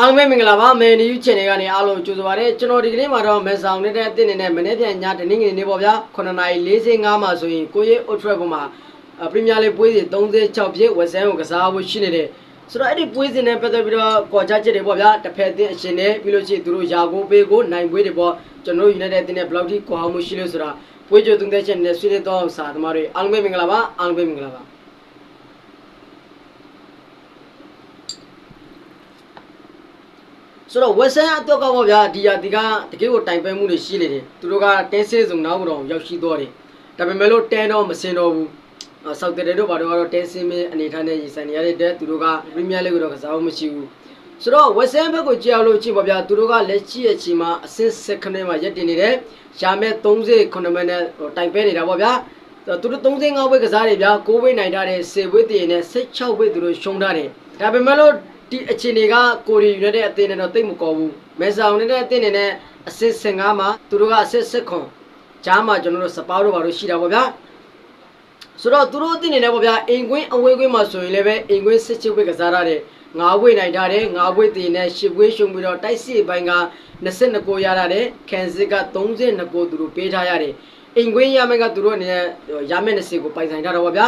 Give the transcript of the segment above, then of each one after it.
အားလုံးပဲမင်္ဂလာပါမယ်နီယူချန်နယ်ကနေအားလုံးကြိုဆိုပါရစေကျွန်တော်ဒီကနေ့မှာတော့မဲဆောင်နေတဲ့အသင်းနေနဲ့မနေ့ပြန်ညတနင်္ဂနွေနေ့ပေါ့ဗျာ9:45မှာဆိုရင်ကိုရေးအိုထရက်ပေါ်မှာပရီးမီယာလိပွဲစဉ်36ပြည့်ဝက်ဆန်ကိုကစားဖို့ရှိနေတယ်ဆိုတော့အဲ့ဒီပွဲစဉ်နဲ့ပတ်သက်ပြီးတော့ကြော်ကြချက်တွေပေါ့ဗျာတစ်ဖက်အသင်းအရှင်နဲ့ပြီးလို့ရှိရင်သူတို့ယာကိုပေးကိုနိုင်ပွဲတွေပေါ့ကျွန်တော် United အသင်းနဲ့ဘယ်လောက်ထိကွာဟမှုရှိလို့ဆိုတာပွဲကြိုသုံးသက်ချက်နဲ့ဆွေးနွေးတော့စာသမားတွေအားလုံးပဲမင်္ဂလာပါအားလုံးပဲမင်္ဂလာပါ ဆိုတော့ဝက်ဆန်အတွက်ကပေါ့ဗျာဒီဟာဒီကတကယ်ကိုတိုင်ပယ်မှုတွေရှိနေတယ်သူတို့ကတင်းစင်းစုံနောက်တော့ရောက်ရှိသွားတယ်ဒါပေမဲ့လို့တန်တော့မစင်တော့ဘူးအော်ဆောက်တဲ့တို့ဘာတို့ကတော့တင်းစင်းမင်းအနေထားနဲ့ရင်ဆိုင်နေရတဲ့အတွက်သူတို့ကပရီးမီယာလိဂ်ကိုတော့ကစားဖို့မရှိဘူးဆိုတော့ဝက်ဆန်ဘက်ကိုကြောက်လို့ကြည့်ပါဗျာသူတို့ကလက်ရှိအချိန်မှာအဆင့်ဆက်ခနဲ့မှာရက်တင်နေတယ်ရှာမဲ့39မိနစ်တိုင်ပယ်နေတာပေါ့ဗျာသူတို့35ဘွဲကစားတယ်ဗျာ6ဘွဲနိုင်ထားတယ်10ဘွဲတည်နေ16ဘွဲသူတို့ရှုံးထားတယ်ဒါပေမဲ့လို့ ဒီအခြေအနေကကိုရီယူနိုက်တက်အသင်းနဲ့တော့တိတ်မကောဘူးမဲဆောင်နေတဲ့အသင်းတွေနဲ့အဆင့်15မှာသူတို့ကအဆင့်7ခွန်ဂျားမှာကျွန်တော်တို့စပါးတို့ဘာလို့ရှိတာပေါ့ဗျာဆိုတော့သူတို့အသင်းတွေနဲ့ပေါ့ဗျာအိမ်ကွင်းအဝေးကွင်းမှာဆိုရင်လည်းပဲအိမ်ကွင်းစစ်ချစ်ဝေးကစားရတဲ့၅ဝေးနိုင်ထားတယ်၅ဝေးတည်နဲ့၈ဝေးရှုံပြီးတော့တိုက်စစ်ပိုင်းက22ကိုရရတယ်ကန်စစ်က32ကိုသူတို့ပေးထားရတယ်အိမ်ကွင်းရမယ်ကသူတို့အနေနဲ့ရမယ်20ကိုပိုင်ဆိုင်ထားတော့ပေါ့ဗျာ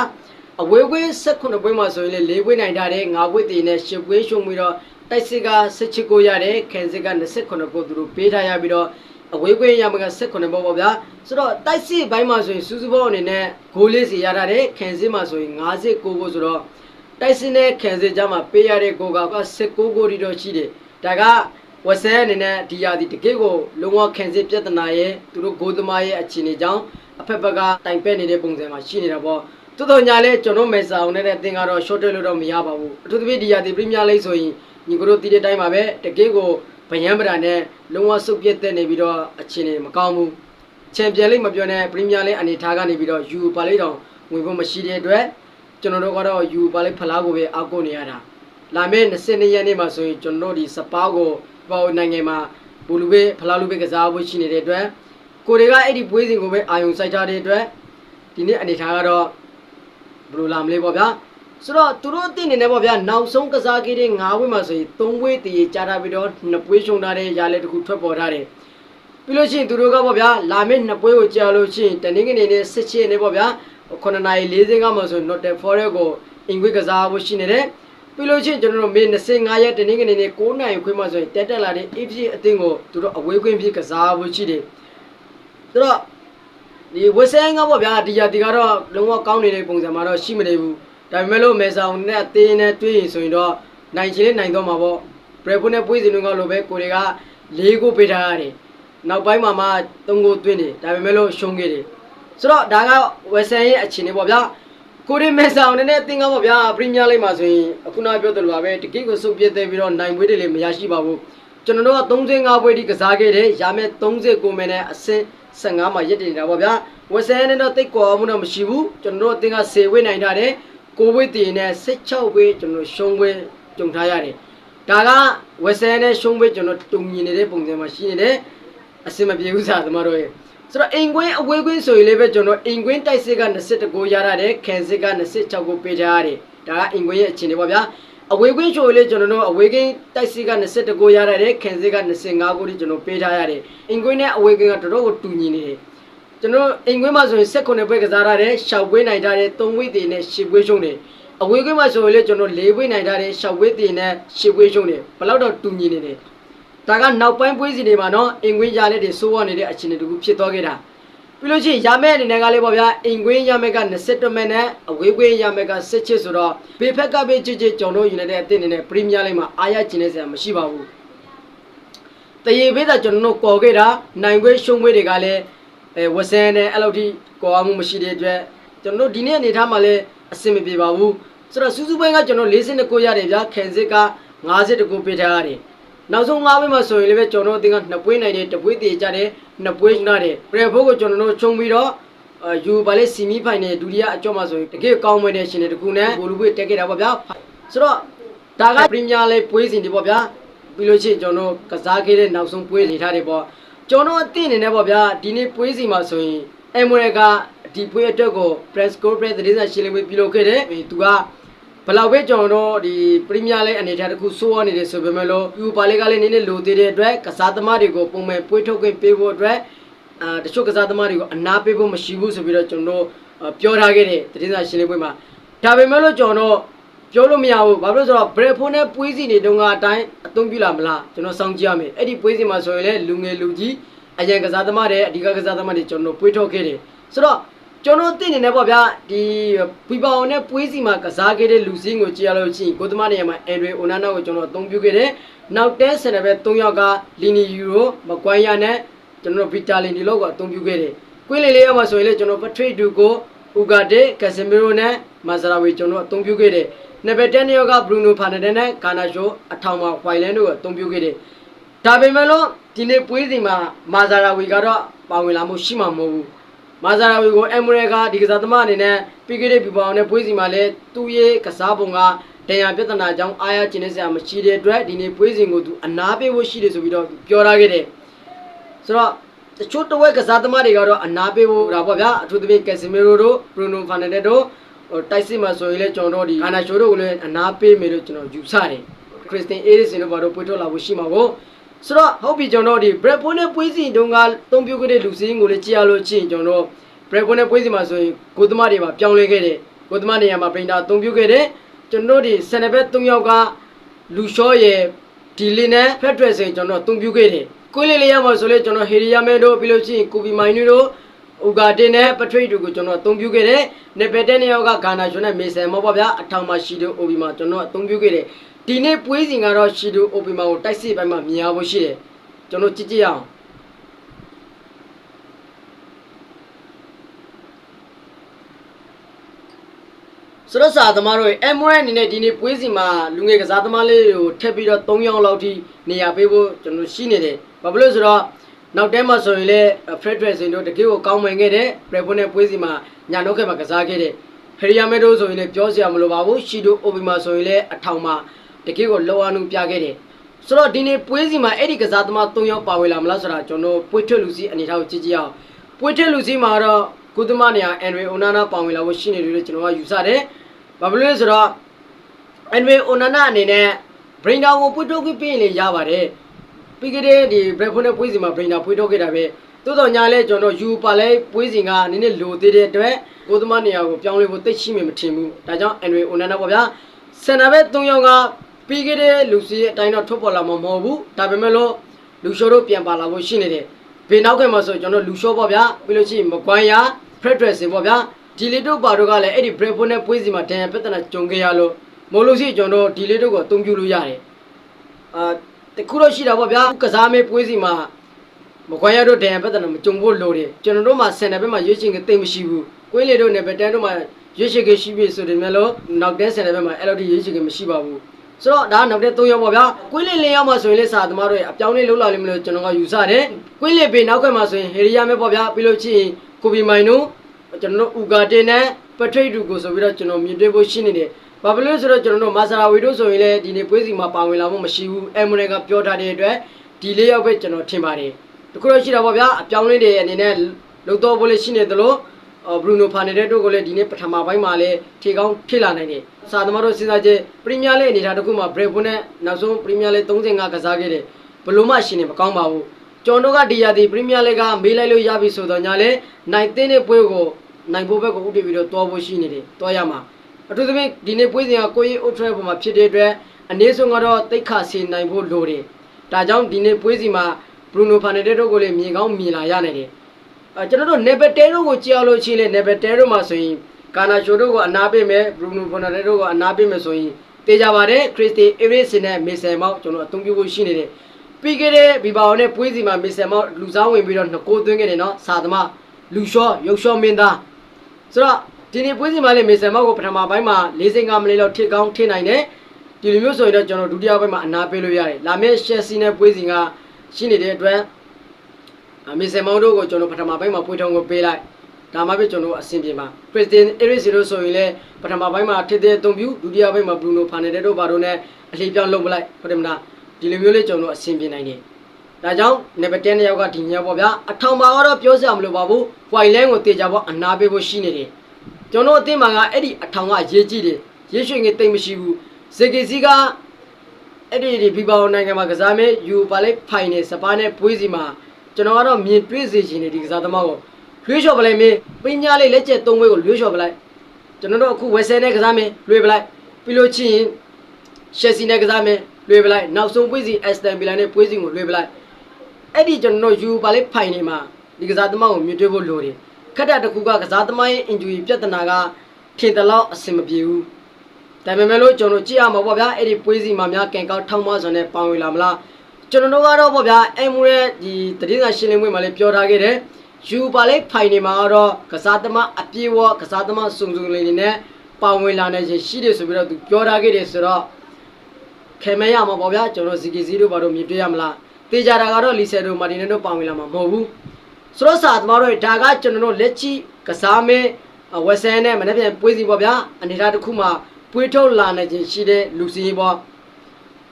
အဝေးကွင်း16ပွဲမှာဆိုရင်လေ၄ပွဲနိုင်ထားတယ်၅ပွဲတည်နဲ့10ပွဲရှုံးပြီးတော့တိုက်စစ်က16ကိုရတယ်ခင်စစ်က29ကိုသူတို့ပေးထားရပြီးတော့အဝေးကွင်းရမှာက16ပေါ့ပေါ့ဗျာဆိုတော့တိုက်စစ်ဘိုင်းမှာဆိုရင်စူးစူးပေါအနေနဲ့ဂိုးလေးစီရထားတယ်ခင်စစ်မှာဆိုရင်59ကိုဆိုတော့တိုက်စစ်နဲ့ခင်စစ်ကြားမှာပေးရတဲ့ကိုက16ကိုဒီတော့ရှိတယ်ဒါကဝက်ဆဲအနေနဲ့ဒီရာဒီတကယ့်ကိုလုံးဝခင်စစ်ပြဿနာရဲ့သူတို့ဂိုးသမားရဲ့အခြေအနေကြောင့်အဖက်ဘက်ကတိုင်ပဲ့နေတဲ့ပုံစံမှာရှိနေတာပေါ့ တော်တော်ညာလဲကျွန်တော်မဲစာအောင်နဲ့တင်ကတော့ short တက်လို့တော့မရပါဘူးအထူးသဖြင့်ဒီရာဒီပရီးမီယာလိဂ်ဆိုရင်ညီကတို့တည်တဲ့အတိုင်းပါပဲတကယ်ကိုဗယံပဒာနဲ့လုံးဝစုပ်ပြတ်တဲ့နေပြီးတော့အခြေအနေမကောင်းဘူးချန်ပီယံလိဂ်မပြောနဲ့ပရီးမီယာလိဂ်အနေထားကနေပြီးတော့ယူပါလိတောင်ဝင်ဖို့မရှိတဲ့အတွက်ကျွန်တော်တို့ကတော့ယူပါလိဖလားကိုပဲအောက်ကိုနေရတာလာမယ့်22ရက်နေ့မှာဆိုရင်ကျွန်တော်တို့ဒီစပါးကိုပေါ့နိုင်ငံမှာဘူလူဘေဖလားလူဘေကစားဖို့ရှိနေတဲ့အတွက်ကိုတွေကအဲ့ဒီပွဲစဉ်ကိုပဲအာယုံစိုက်ထားတဲ့အတွက်ဒီနေ့အနေထားကတော့ ဘယ်လိုလာမလဲပေါ့ဗျာဆိုတော့သူတို့အသိနေနေပေါ့ဗျာနောက်ဆုံးကစားခဲ့တဲ့၅ဝင်းမှာဆိုရင်၃ဝင်းတည်ကြာတာပြီးတော့နှစ်ပွဲရှုံထားတဲ့ຢာလဲတစ်ခုထွက်ပေါ်ထားတယ်ပြီးလို့ရှိရင်သူတို့ကပေါ့ဗျာလာမယ့်နှစ်ပွဲကိုကြာလို့ရှိရင်တနင်္ဂနွေနေ့စစ်ချင်နေပေါ့ဗျာ9နာရီ40ကမှဆိုရင် Notte Forest ကိုအင်္ဂွေကစားဖို့ရှိနေတယ်ပြီးလို့ရှိရင်ကျွန်တော်တို့မေ25ရက်တနင်္ဂနွေနေ့9နာရီခွဲမှဆိုရင်တက်တက်လာတဲ့ AFC အသင်းကိုသူတို့အဝေးခွင့်ဖြစ်ကစားဖို့ရှိတယ်ဆိုတော့ ဒီဝက်ဆန်ကပေါ့ဗျာဒီရဒီကတော့လုံးဝကောင်းနေတဲ့ပုံစံမှာတော့ရှိမနေဘူးဒါပေမဲ့လို့မဲဆောင်နဲ့အသေးနဲ့တွေးရင်ဆိုရင်တော့နိုင်ချင်လေးနိုင်တော့မှာပေါ့ဘရက်ဖုန်နဲ့ပွေးစင်တွေကလိုပဲကိုတွေက၄ကိုပေးထားရတယ်နောက်ပိုင်းမှာမှ၃ကိုသွင်းတယ်ဒါပေမဲ့လို့ရှုံးခဲ့တယ်ဆိုတော့ဒါကဝက်ဆန်ရဲ့အခြေအနေပေါ့ဗျာကိုရီမဲဆောင်နဲ့တင်ကားပေါ့ဗျာပရီးမီယာလိဂ်မှာဆိုရင်အခုနပြောသလိုပါပဲတကိတ်ကိုစုပ်ပြတ်သေးပြီးတော့နိုင်ပွဲတွေလည်းမရရှိပါဘူး ကျွန်တော်တို့က35ပွဲဒီကစားခဲ့တယ်ရမယ်39မိနစ်အဆင့်15မှာရက်တည်နေတာပေါ့ဗျာဝက်ဆန်နဲ့တော့တိတ်ကွာမှုတော့မရှိဘူးကျွန်တော်တို့အသင်းက10ဝေးနိုင်ထားတယ်ကိုဝေးတည်နဲ့16ဝေးကျွန်တော်ရှုံးဝေးကြုံထားရတယ်ဒါကဝက်ဆန်နဲ့ရှုံးဝေးကျွန်တော်တုံမြင်နေတဲ့ပုံစံမှာရှိနေတယ်အဆင်မပြေဘူးစားသမားတို့ရဲ့ဆိုတော့အိမ်ကွင်းအဝေးကွင်းဆိုရင်လည်းပဲကျွန်တော်အိမ်ကွင်းတိုက်စစ်က21ကိုရရတယ်ခံစစ်က26ကိုပေးထားရတယ်ဒါကအိမ်ကွင်းရဲ့အခြေအနေပေါ့ဗျာ အဝေးကွင်းဆိုရင်လည်းကျွန်တော်တို့အဝေးကွင်းတိုက်စစ်က21ကိုရရတယ်ခံစစ်က25ကိုဒီကျွန်တော်ပေးထားရတယ်အိမ်ကွင်းနဲ့အဝေးကွင်းကတော်တော်ကိုတူညီနေတယ်ကျွန်တော်အိမ်ကွင်းမှာဆိုရင်16ပွဲကစားရတယ်ရှောက်ပွဲနိုင်ထားတယ်3ဝိတည်နဲ့10ပွဲရှုံးတယ်အဝေးကွင်းမှာဆိုရင်လည်းကျွန်တော်4ပွဲနိုင်ထားတယ်ရှောက်ပွဲတည်နဲ့10ပွဲရှုံးတယ်ဘယ်တော့တော့တူညီနေတယ်ဒါကနောက်ပိုင်းပွဲစီတွေမှာနော်အင်ကွင်းရလက်တွေစိုးဝနေတဲ့အခြေအနေတခုဖြစ်သွားခဲ့တာ ပြီးလို့ရှိရင်ရမဲအနေနဲ့ကလေးပေါ့ဗျာအင်ကွင်းရမဲက22မိနစ်အဝေးကွင်းရမဲက17ချစ်ဆိုတော့ဘေဖက်ကပဲချစ်ချစ်ကျွန်တော်ယူနေတဲ့အသင်းအနေနဲ့ပရီးမီယာလိဂ်မှာအားရကျင်နေစရာမရှိပါဘူးတရေပေးတာကျွန်တော်တို့ကော်ခဲ့တာနိုင်ခွေးရှုံးခွေးတွေကလည်းအဲဝဆန်နဲ့အဲ့လိုထိကော်အောင်မှုမရှိတဲ့အတွက်ကျွန်တော်တို့ဒီနေ့အနေထားမှာလည်းအဆင်မပြေပါဘူးဆိုတော့စူးစူးပိုင်းကကျွန်တော်49ရတယ်ဗျာခင်စစ်က50ကိုပေးထားရတယ် နောက်ဆုံး၅ပွဲမှာဆိုရင်လည်းပဲကျွန်တော်တို့အသင်းကနှစ်ပွဲနိုင်တယ်တစ်ပွဲတည်ကြတယ်နှစ်ပွဲနားတယ်ပရက်ဖို့ကိုကျွန်တော်တို့ချုံပြီးတော့အာယူပါလေစီမီဖိုင်နယ်ဒုတိယအကြော့မှာဆိုရင်တကယ်ကောင်းမွေးတဲ့ရှင်တွေတခုနဲ့ဘိုလ်လူပွဲတက်ခဲ့တာပေါ့ဗျာဆိုတော့ဒါကပရီးမီယာလိပွဲစဉ်တွေပေါ့ဗျာပြီးလို့ရှိရင်ကျွန်တော်တို့ကစားခဲ့တဲ့နောက်ဆုံးပွဲနေထားတယ်ပေါ့ကျွန်တော်အသင်းအနေနဲ့ပေါ့ဗျာဒီနေ့ပွဲစီမှာဆိုရင်အမရကဒီပွဲအတွက်ကို press corporate သတင်းစာရှင်းလင်းပွဲပြုလုပ်ခဲ့တယ်သူက ဘယ်လောက်ပဲကျွန်တော်တို့ဒီပရီးမီးယားလိအနေထားတစ်ခုစိုးရနေတယ်ဆိုပေမဲ့လို့ယူပါလိကလည်းနည်းနည်းလိုသေးတဲ့အတွက်ကစားသမားတွေကိုပုံမှန်ပွေးထုတ်ခွင့်ပေးဖို့အတွက်အာတချို့ကစားသမားတွေကိုအနာပေးဖို့မရှိဘူးဆိုပြီးတော့ကျွန်တော်တို့အာပြောထားခဲ့တဲ့သတင်းစာရှင်းလင်းပွဲမှာဒါပေမဲ့လို့ကျွန်တော်တို့ပြောလို့မရဘူးဘာလို့လဲဆိုတော့ဘရက်ဖုန်းနဲ့ပွေးစီနေတုန်းကအတိုင်းအသုံးပြုလာမလားကျွန်တော်စောင့်ကြည့်ရမယ်အဲ့ဒီပွေးစီမှာဆိုရင်လည်းလူငယ်လူကြီးအရင်ကစားသမားတွေအဓိကကစားသမားတွေကျွန်တော်တို့ပွေးထုတ်ခဲ့တယ်ဆိုတော့ ကျွန်တော်သိနေတယ်ပေါ့ဗျာဒီဘီပါအောင်နဲ့ပွေးစီမှာကစားခဲ့တဲ့လူစင်းကိုကြည့်ရလို့ရှိရင်ကိုသမနေရာမှာအန်ဒရီအိုနာနာကိုကျွန်တော်အသုံးပြုခဲ့တယ်နောက်တဲဆန်တယ်ပဲ၃ယောက်ကလီနီယူရိုမကွိုင်းယာနဲ့ကျွန်တော်ဗီတာလင်ဒီလောက်ကိုအသုံးပြုခဲ့တယ်ကွင်းလေလေးရောက်မှာဆိုရင်လေကျွန်တော်ပထရိတ်ဒူကိုဥဂါဒေကက်ဆမီရိုနဲ့မာဇရာဝီကျွန်တော်အသုံးပြုခဲ့တယ်နံပါတ်10ယောက်ကဘရူနိုဖာနဒန်နဲ့ကာနာရှိုအထောင်မှာဝိုင်လန်တို့ကိုအသုံးပြုခဲ့တယ်ဒါပေမဲ့လို့ဒီနေ့ပွေးစီမှာမာဇရာဝီကတော့ပါဝင်လာမှုရှိမှာမဟုတ်ဘူး မာဇာရာဝီကိုအမ်မရယ်ကဒီကစားသမားအနေနဲ့ပြီးခဲ့တဲ့ပြပောင်နဲ့ပွဲစီမှာလည်းသူ့ရဲ့ကစားပုံကတရားပြဿနာကြောင့်အားရကျင်းနေစရာမရှိတဲ့အတွက်ဒီနေ့ပွဲစဉ်ကိုသူအနာပေးဖို့ရှိတယ်ဆိုပြီးတော့ပြောထားခဲ့တယ်ဆိုတော့တချို့တဝက်ကစားသမားတွေကတော့အနာပေးဖို့ဒါပေါ့ဗျာအထူးသဖြင့်ကက်ဆီမီရိုတို့ဘရူနိုဖာနက်တက်တို့ဟိုတိုက်စစ်မှာဆိုရင်လည်းကျွန်တော်တို့ဒီအာနာရှိုတို့ကိုလည်းအနာပေးမယ်လို့ကျွန်တော်ယူဆတယ်ခရစ်စတင်အေးရစ်စင်တို့ဘာတို့ပွေထွက်လာဖို့ရှိမှာကို ဆိုတော့ဟုတ်ပြီကျွန်တော်တို့ဒီဘရက်ဖိုးနဲ့ပွေးစီတုန်းကအသုံးပြုခဲ့တဲ့လူစင်းကိုလည်းကြည့်ရလို့ချင်းကျွန်တော်တို့ဘရက်ကွန်နဲ့ပွဲစီမှာဆိုရင်ကိုသမားတွေမှာပြောင်းလဲခဲ့တယ်ကိုသမားနေရာမှာပရင်တာအသုံးပြုခဲ့တယ်ကျွန်တော်တို့ဒီဆန်နဘက်၃ယောက်ကလူရှော့ရဲ့ဒီလီနဲ့ဖက်ဒရယ်ဆိုရင်ကျွန်တော်အသုံးပြုခဲ့တယ်ကိုလေးလေးရမှာဆိုလေကျွန်တော်ဟေရီယာမဲတို့ပြီးလို့ရှိရင်ကိုဘီမိုင်နူတို့ဥဂါတင်နဲ့ပထရိတ်တို့ကိုကျွန်တော်အသုံးပြုခဲ့တယ်နေပယ်တဲ့နှစ်ယောက်ကဂါနာရှင်နဲ့မေဆန်မောပေါ့ဗျာအထောင်မှာရှီဒိုအိုဘီမှာကျွန်တော်အသုံးပြုခဲ့တယ် ဒီနေ့ပွဲစဉ်ကတော့ရှီဒိုအိုဘီမာကိုတိုက်စစ်ပိုင်းမှာမြင်ရဖို့ရှိတယ်ကျွန်တော်ကြည့်ကြည့်ရအောင်ဆိုတော့စာသမားတို့အမရအနေနဲ့ဒီနေ့ပွဲစီမှာလူငယ်ကစားသမားလေးတွေကိုထပ်ပြီးတော့3ယောက်လောက်ထိနေရာပေးဖို့ကျွန်တော်ရှိနေတယ်။ဘာဖြစ်လို့ဆိုတော့နောက်တဲမှာဆိုရင်လည်းဖရက်ဒရက်စင်တို့တကယ်ကိုကောင်းမွန်ခဲ့တဲ့ပရက်ပွန်းနဲ့ပွဲစီမှာညာနှုတ်ခဲမှာကစားခဲ့တဲ့ဖရီယာမဲတို့ဆိုရင်လည်းပြောစရာမလိုပါဘူး။ရှီဒိုအိုဘီမာဆိုရင်လည်းအထောင်မှာ တကယ်ကိုလောအားနုပြခဲ့တယ်။ဆိုတော့ဒီနေ့ပွဲစီမှာအဲ့ဒီကစားသမား3ယောက်ပါဝင်လာမလားဆိုတာကျွန်တော်ပွေထွက်လူစီအနေထားကိုကြည့်ကြည့်အောင်။ပွေထွက်လူစီမှာတော့ကုသမနေရာအန်ဒရီအိုနာနာပါဝင်လာဖို့ရှိနေတယ်လို့ကျွန်တော်ကယူဆတယ်။ဘာဖြစ်လို့လဲဆိုတော့အန်ဝေအိုနာနာအနေနဲ့ brain down ကိုပွေ့ထုတ်ခွင့်ပြင်လေရပါတယ်ပြီးကြတဲ့ဒီ break point နဲ့ပွေးစီမှာ brain down ပွေ့ထုတ်ခဲ့တာပဲတိုးတော့ညာလဲကျွန်တော်ယူပါလဲပွေးစီကနည်းနည်းလိုသေးတဲ့အတွက်ကိုသမနေရာကိုပြောင်းလဲဖို့တိတ်ရှိမှမထင်ဘူးဒါကြောင့်အန်ဝေအိုနာနာပေါ့ဗျာစင်နာဘက်၃ယောက်က ပြီးကြတဲ့လူစီရဲ့အတိုင်းတော့ထွက်ပေါ်လာမှာမဟုတ်ဘူးဒါပေမဲ့လို့လူရှိုးတို့ပြန်ပါလာဖို့ရှိနေတယ်ဘေနောက်ကမှာဆိုကျွန်တော်လူရှိုးပေါ့ဗျာပြီးလို့ရှိရင်မကွိုင်းယာ federation ပေါ့ဗျာဒီလီတို့ပါတို့ကလည်းအဲ့ဒီ break point နဲ့ပွေးစီမှာဒဏ်ရာပြဿနာကြုံခဲ့ရလို့မဟုတ်လို့ရှိရင်ကျွန်တော်ဒီလီတို့ကိုအသုံးပြုလို့ရတယ်အာတခုတော့ရှိတာပေါ့ဗျာကစားမေးပွေးစီမှာမကွမ်းရတို့ဒဏ်ရာပြဿနာမကြုံဖို့လိုတယ်ကျွန်တော်တို့မှာစင်တယ်ဘက်မှာရွေးချင်ကတိတ်မရှိဘူးကွင်းလေတို့နဲ့ဘက်တန်းတို့မှာရွေးချယ်ကရှိပြီဆိုတယ်မြဲလို့နောက်တန်းစင်တယ်ဘက်မှာအဲ့လိုဒီရွေးချယ်ကမရှိပါဘူး ဆိုတော့ဒါနောက်တဲ့၃ရောက်ပေါ့ဗျာကွင်းလေလေးရောက်မှဆိုရင်လေစာသမားတို့ရဲ့အပြောင်းလေးလှုပ်လာလိမ့်မလို့ကျွန်တော်ကယူဆတယ်ကွင်းလေပေနောက်ကမှဆိုရင်ဟေရီယာမဲပေါ့ဗျာပြီးလို့ချင်းကိုဘီမိုင်နိုကျွန်တော်တို့ဥကာတင်နဲ့ပထရိတ်တူကိုဆိုပြီးတော့ကျွန်တော်မြင်တွေ့ဖို့ရှိနေတယ်ဘာဖြစ်လို့လဲဆိုတော့ကျွန်တော်တို့မာဆာရာဝီတို့ဆိုရင်လည်းဒီနေ့ပွဲစီမှာပါဝင်လာဖို့မရှိဘူးအမ်မရန်ကပြောထားတဲ့အတွက်ဒီလေးယောက်ပဲကျွန်တော်ထင်ပါတယ်တခုတော့ရှိတာပေါ့ဗျာအပြောင်းလေးတွေအနေနဲ့လုံတော့ဖို့လေးရှိနေသလို ဘရူနိုဖာနေတဲ့တို့ကိုလည်းဒီနေ့ပထမပိုင်းမှာလည်းထေကောင်းဖြစ်လာနိုင်တယ်စာသမားတို့စဉ်းစားချက်ပရီးမီးယားလိအနေထားတစ်ခုမှာဘရက်ပွန်းနဲ့နောက်ဆုံးပရီးမီးယားလိ35ကစားခဲ့တယ်ဘလို့မှရှင်နေမကောင်းပါဘူးကျွန်တော်တို့ကဒီရာဒီပရီးမီးယားလိကမေးလိုက်လို့ရပြီဆိုတော့ညာလဲနိုင်တဲ့တဲ့ပွဲကိုနိုင်ဖို့ဘက်ကိုဥတည်ပြီးတော့တွားဖို့ရှိနေတယ်တွားရမှာအထူးသဖြင့်ဒီနေ့ပွဲစဉ်ကကိုကြီးအုတ်ထရက်ပေါ်မှာဖြစ်တဲ့အတွက်အနည်းဆုံးကတော့တိတ်ခါစီနိုင်ဖို့လိုတယ်။ဒါကြောင့်ဒီနေ့ပွဲစဉ်မှာဘရူနိုဖာနယ်တက်တို့ကိုလည်းမြင်ကောင်းမြင်လာရနိုင်တယ်။အဲ ကျွန်တော်တို့နေပတဲတို့ကိုကြောက်လို့ချင်းလေနေပတဲတို့မှာဆိုရင်ကာနာချိုတို့ကိုအနာပေးမယ်ဘရူနိုဖာနယ်တက်တို့ကိုအနာပေးမယ်ဆိုရင်တေးကြပါတယ်ခရစ်စတီအေရစ်စင်နဲ့မေဆယ်မောက်ကျွန်တော်အသုံးပြုဖို့ရှိနေတယ်။ပြီးခဲ့တဲ့ဘီဘာအောင်နဲ့ပွဲစဉ်မှာမေဆယ်မောက်လူစားဝင်ပြီးတော့နှစ်ကိုးသွင်းခဲ့တယ်နော်။စာသမားလူရှော့ရုပ်ရှော့မင်းသားဆိုတော့ဒီနေ့ပွဲစဉ်မှာလည်းမေဆန်မောက်ကိုပထမပိုင်းမှာ45မိနစ်လောက်ထစ်ကောင်းထစ်နိုင်တယ်ဒီလိုမျိုးဆိုရင်တော့ကျွန်တော်ဒုတိယပိုင်းမှာအနာပေးလို့ရတယ်လာမယ့်ရှက်စီနဲ့ပွဲစဉ်ကရှိနေတဲ့အတွက် မေဆန်မောက်တို့ကိုကျွန်တော်ပထမပိုင်းမှာပွဲထုံးကိုပေးလိုက်ဒါမှပဲကျွန်တော်အဆင်ပြေမှာခရစ်စတင်အေရစ်စီတို့ဆိုရင်လည်းပထမပိုင်းမှာထစ်တဲ့အသုံးပြုဒုတိယပိုင်းမှာဘရူနိုဖာနယ်တက်တို့ဘာတို့နဲ့အလှပြောင်းလုပ်ပလိုက်ဟုတ်တယ်မလားဒီလိုမျိုးလေးကျွန်တော်အဆင်ပြေနိုင်တယ်ဒါကြောင့်နံပါတ်10ယောက်ကဒီညောပေါ့ဗျာအထောင်ပါကတော့ပြောစရာမလိုပါဘူး။ white line ကိုတေချာပေါ့အနာပေးဖို့ရှိနေတယ်ကျွန်တော်အသိမှာကအဲ့ဒီအထောင်ကအရေးကြီးတယ်ရေရွှေငယ်တိတ်မရှိဘူးဇေကီစီကအဲ့ဒီဒီဘီဘောင်နိုင်ငံမှာကစားမဲ့ယူပါလိဖိုင်နယ်စပါးနဲ့ပွေးစီမှာ ကျွန်တော်ကတော့မြင်တွေ့စေချင်တယ်ဒီကစားသမားကိုလွှေးလျှော့ပလိုက်မင်းပညာလေးလက်ကျက်သုံးဘွဲကိုလွှေးလျှော့ပလိုက်ကျွန်တော်တို့အခုဝက်ဆယ်နဲ့ကစားမယ်လွှေးပလိုက်ပြီးလို့ချင်းရှယ်စီနဲ့ကစားမယ်လွှေးပလိုက်နောက်ဆုံးပွေးစီအက်စတန်ဗီလာနဲ့ပွေးစီကိုလွှေးပလိုက်အဲ့ဒီကျွန်တော်တို့ယူပါလေးဖိုင်နေမှာဒီကစားသမားကိုမြင်တွေ့ဖို့လိုတယ်ခက်တာတစ်ခုကကစားသမားရဲ့ injury ပြဿနာကထင်တယ်လို့အဆင်မပြေဘူးဒါပေမဲ့လို့ကျွန်တော်ကြည့်ရမှာပေါ့ဗျာအဲ့ဒီပွေးစီမှာများကန်ကောက်ထောင်းမစွန်နဲ့ပေါင်ဝင်လာမလား ကျွန်တော်တို့ကတော့ပေါ့ဗျာအမ်မူရဲ့ဒီတတိယရှင်းလင်းပွဲမှာလည်းပြောထားခဲ့တယ်ယူပါလေးဖိုင်နေမှာတော့ကစားသမားအပြေးဝကစားသမားစုံစုံလေးနေနဲ့ပေါင်ဝင်လာနေခြင်းရှိတယ်ဆိုပြီးတော့သူပြောထားခဲ့တယ်ဆိုတော့ခဲမဲရမှာပေါ့ဗျာကျွန်တော်ဇီကီဇီတို့ဘာလို့မြင်တွေ့ရမလားတေချာတာကတော့လီဆယ်တို့မာတင်နယ်တို့ပါဝင်လာမှာမဟုတ်ဘူးဆိုတော့စာသမားတို့ဒါကကျွန်တော်တို့လက်ချီကစားမဲဝက်ဆန်နဲ့မနေ့ပြန်ပွေးစီပေါ့ဗျာအနေထားတစ်ခုမှာပွေးထုတ်လာနိုင်ခြင်းရှိတဲ့လူစီပေါ့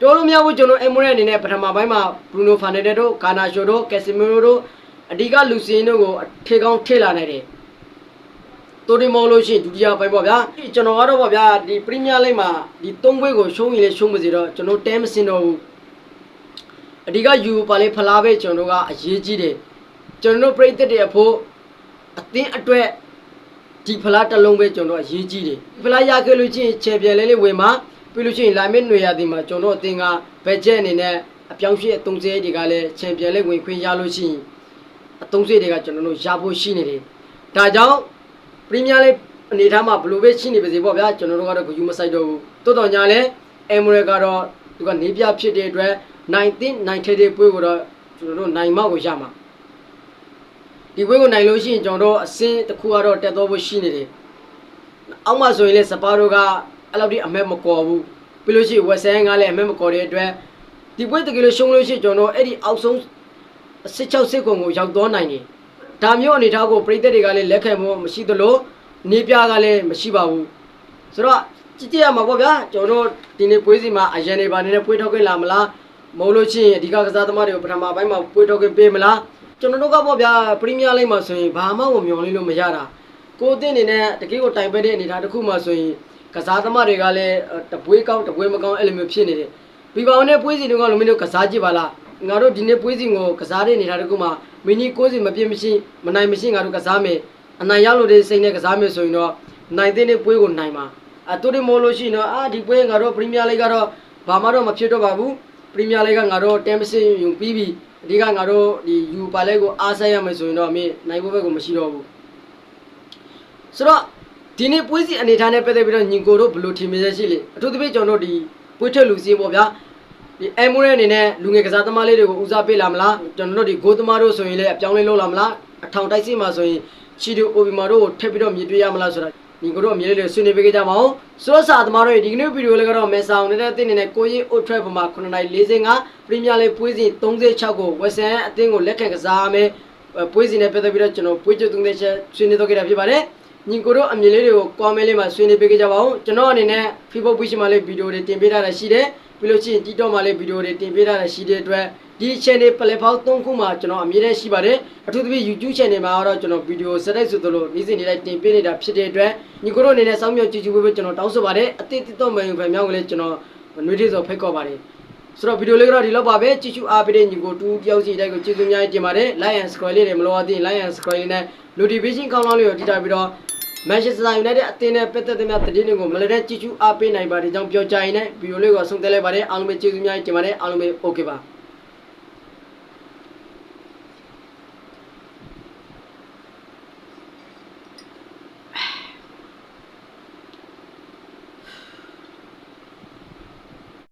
တော်လို့မရဘူးကျွန်တော်အမိုရဲအနေနဲ့ပထမပိုင်းမှာဘရူနိုဖာနယ်တက်တို့ဂါနာရှိုတို့ကက်ဆီမီရိုတို့အဓိကလူစီတို့ကိုထေကောင်းထေလာနိုင်တယ်တိုဒီမောလို့ရှိရင်ဒုတိယပိုင်းပေါ့ဗျာကျွန်တော်ကတော့ပေါ့ဗျာဒီပရီးမီးယားလိဂ်မှာဒီ၃ဘွဲကိုရှုံးရင်လည်းရှုံးပါစေတော့ကျွန်တော်တဲမစင်တော့ဘူးအဓိကယူပါလေဖလားပဲကျွန်တော်ကအရေးကြီးတယ်ကျွန်တော်ပြည်သက်တဲ့အဖို့အသင်းအတွက်ဒီဖလားတစ်လုံးပဲကျွန်တော်အရေးကြီးတယ်ဖလားရခဲ့လို့ချင်းချန်ပီယံလေးလေးဝင်မှာ ပြီးလို့ရှိရင်လာမယ့်ຫນွေရာသီမှာကျွန်တော်အသင်းကဘတ်ဂျက်အနေနဲ့အပြောင်းရွှေ့အသုံးစရိတ်တွေကလည်းချန်ပီယံလေးဝင်ခွင့်ရလို့ရှိရင်အသုံးစရိတ်တွေကကျွန်တော်တို့ရဖို့ရှိနေတယ်ဒါကြောင့်ပရီးမီးယားလိအနေထားမှာဘယ်လိုပဲရှိနေပါစေပေါ့ဗျာကျွန်တော်တို့ကတော့ဂယူမဆိုင်တော့ဘူးတိုးတော်ညာလဲအမ်မရကတော့သူကနေပြဖြစ်တဲ့အတွက်နိုင်တင်နိုင်ထဲတဲ့ပွဲကိုတော့ကျွန်တော်တို့နိုင်မောက်ကိုရမှာဒီပွဲကိုနိုင်လို့ရှိရင်ကျွန်တော်တို့အစင်းတစ်ခုကတော့တက်တော့ဖို့ရှိနေတယ်အောက်မှာဆိုရင်လဲစပါတို့က အဲ့လောက်ထိအမက်မကော်ဘူးပြီးလို့ရှိရင်ဝက်ဆန်ကလည်းအမက်မကော်တဲ့အတွက်ဒီပွဲတကယ်လို့ရှုံးလို့ရှိရင်ကျွန်တော်အဲ့ဒီအောက်ဆုံးစစ်6စစ်ကုံကိုရောက်သွားနိုင်တယ်ဒါမျိုးအနေထားကိုပြည်သက်တွေကလည်းလက်ခံဖို့မရှိသလိုနေပြကလည်းမရှိပါဘူးဆိုတော့ကြည့်ကြရမှာပေါ့ဗျာကျွန်တော်တို့ဒီနေ့ပွဲစီမှာအရန်နေပါနေနဲ့ပွဲထုတ်ခွင့်လာမလားမဟုတ်လို့ရှိရင်အဓိကကစားသမားတွေကိုပထမပိုင်းမှာပွဲထုတ်ခွင့်ပေးမလားကျွန်တော်တို့ကပေါ့ဗျာပရီးမီးယားလိဂ်မှာဆိုရင်ဘာမှမမျှော်လင့်လို့မရတာကိုအသင်းအနေနဲ့တကယ်ကိုတိုင်ပက်တဲ့အနေထားတစ်ခုမှဆိုရင် ကစားသမားတွေကလည်းတပွဲကောင်းတပွဲမကောင်းအဲ့လိုမျိုးဖြစ်နေတယ်ဘီဘောင်နဲ့ပွဲစီတွေကလုံးမင်းတို့ကစားကြည့်ပါလားငါတို့ဒီနေ့ပွဲစီကိုကစားတဲ့အနေထားတစ်ခုမှာမီနီ60မပြည့်မရှိမနိုင်မရှိငါတို့ကစားမယ်အနိုင်ရလို့တဲ့စိတ်နဲ့ကစားမယ်ဆိုရင်တော့နိုင်တဲ့ပွဲကိုနိုင်မှာအတူတမို့လို့ရှိရင်တော့အာဒီပွဲငါတို့ပရီးမီးယားလိဂ်ကတော့ဘာမှတော့မဖြစ်တော့ပါဘူးပရီးမီးယားလိဂ်ကငါတို့တမ်ပစင်ယူပြီးပြီအဓိကငါတို့ဒီယူပါလိဂ်ကိုအားဆက်ရမယ်ဆိုရင်တော့မင်းနိုင်ဖို့ဘက်ကိုမရှိတော့ဘူးဆိုတော့ ဒီနေ့ပွဲစီအနေထားနဲ့ပတ်သက်ပြီးတော့ညီကိုတို့ဘယ်လိုထင်မြင်ချက်ရှိလဲအထူးသဖြင့်ကျွန်တော်တို့ဒီပွဲထွက်လူစင်းပေါ့ဗျာဒီအမ်မိုရဲအနေနဲ့လူငယ်ကစားသမားလေးတွေကိုဦးစားပေးလာမလားကျွန်တော်တို့ဒီဂိုးသမားတို့ဆိုရင်လည်းအပြောင်းလဲလုပ်လာမလားအထောင်တိုက်စီမှာဆိုရင်ချီဒိုအိုဘီမာတို့ကိုထပ်ပြီးတော့မြည်တွေ့ရမလားဆိုတာညီကိုတို့အမြဲလေးတွေဆွေးနွေးပေးကြပါအောင်ဆိုတော့စာသမားတို့ဒီကနေ့ဗီဒီယိုလေးကတော့မဲဆောင်နေတဲ့အသင်းအနေနဲ့ကိုကြီးအိုထရက်ပမာ9:45ပရီးမီးယားလိပွဲစဉ်36ကိုဝက်ဆန်အသင်းကိုလက်ခံကစားမယ်ပွဲစဉ်နဲ့ပတ်သက်ပြီးတော့ကျွန်တော်ပွဲချုပ်36ချက်ဆွေးနွေးတော့ခဲ့တာဖြစ်ပါတယ် ညီကိုတို့အမြင်လေးတွေကို comment လေးမှာဆွေးနွေးပေးကြပါဦးကျွန်တော်အနေနဲ့ Facebook page မှာလေးဗီဒီယိုတွေတင်ပေးထားတာရှိတယ်ပြီးလို့ရှိရင် TikTok မှာလေးဗီဒီယိုတွေတင်ပေးထားတာရှိတဲ့အတွက်ဒီ channel platform ၃ခုမှာကျွန်တော်အမြဲတမ်းရှိပါတယ်အထူးသဖြင့် YouTube channel မှာတော့ကျွန်တော်ဗီဒီယိုစတိုက်ဆိုသလိုနေ့စဉ်နေ့တိုင်းတင်ပေးနေတာဖြစ်တဲ့အတွက်ညီကိုတို့အနေနဲ့စောင့်မျှော်ကြည့်ကြည့်ပေးဖို့ကျွန်တော်တောင်းဆိုပါတယ်အတိတ်တော့မယ်ဖန်မြောက်ကိုလည်းကျွန်တော်နှွေးထွေးစွာဖိတ်ခေါ်ပါတယ်ဆိုတော့ဗီဒီယိုလေးကတော့ဒီလောက်ပါပဲကြည့်ချူအားပေးတဲ့ညီကိုတူတယောက်စီတိုင်းကိုကျေးဇူးများကြီးတင်ပါတယ် like and subscribe လေးတွေမလိုအပ်သေးရင် like and subscribe လေးနဲ့ notification ကောင်းလောင်းလေးကိုတိထားပြီးတော့ Manchester United အသင်းနဲ့ပတ်သက်တဲ့များသတင်းတွေကိုမလတဲ့ကြည့်ချူအားပေးနိုင်ပါတယ်ကြောင်းပြောကြရင်လည်းဗီဒီယိုလေးကိုဆုံးသက်လိုက်ပါတယ်အားလုံးပဲကျေးဇူးများတင်ပါတယ်အားလုံးပဲ okay ပါ